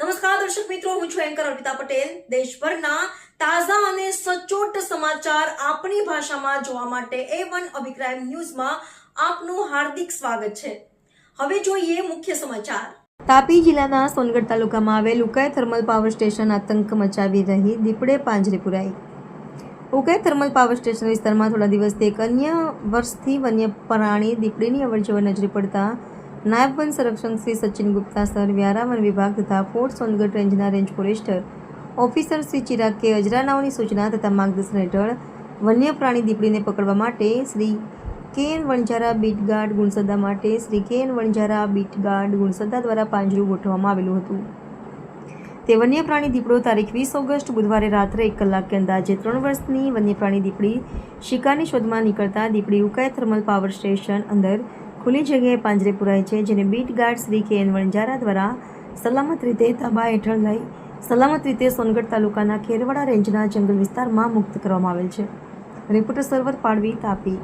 નમસ્કાર, દર્શક મિત્રો, હું છું એન્કર અર્પિતા પટેલ. દેશભરના તાજા અને સચોટ સમાચાર આપણી ભાષામાં જોવા માટે એ વન અભિપ્રાય ન્યૂઝમાં આપનું હાર્દિક સ્વાગત છે. હવે જોઈએ મુખ્ય સમાચાર. તાપી જિલ્લાના સોનગઢ તાલુકામાં આવેલ ઉકાઈ થર્મલ પાવર સ્ટેશન આતંક મચાવી રહી દીપડે પાંજરે પુરાઈ. ઉકાઈ થર્મલ પાવર સ્ટેશન વિસ્તારમાં થોડા દિવસથી એક અન્ય વર્ષથી વન્ય પ્રાણી દીપડીની અવરજવર નજરે પડતા નાયબ વન સંરક્ષક શ્રી સચિન ગુપ્તા સર, વ્યારા વન વિભાગ તથા ફોર્ટ સોનગઢ રેન્જના range forester officer Shri Chirag K અજરાનાઓની સૂચના તથા માર્ગદર્શન હેઠળ વન્ય પ્રાણી દીપડીને પકડવા માટે Shri K N Vanzara beat guard Gunsada માટે Shri K N Vanzara beat guard Gunsada દ્વારા પાંજરું ગોઠવવામાં આવેલું હતું. તે વન્ય પ્રાણી દીપડો તારીખ વીસ ઓગસ્ટ બુધવારે રાત્રે એક કલાકે અંદાજે ત્રણ વર્ષની વન્ય પ્રાણી દીપડી શિકારની શોધમાં નીકળતા દીપડી ઉકાઈ થર્મલ પાવર સ્ટેશન અંદર ખુલ્લી જગ્યાએ પાંજરે પુરાય છે, જેને bit guard Shri K N Vanjara દ્વારા સલામત રીતે તાબા હેઠળ લઈ, સલામત રીતે સોનગઢ તાલુકાના ખેરવાડા રેન્જના જંગલ વિસ્તારમાં મુક્ત કરવામાં આવેલ છે. રિપોર્ટર સર્વર પાડવી તાપી.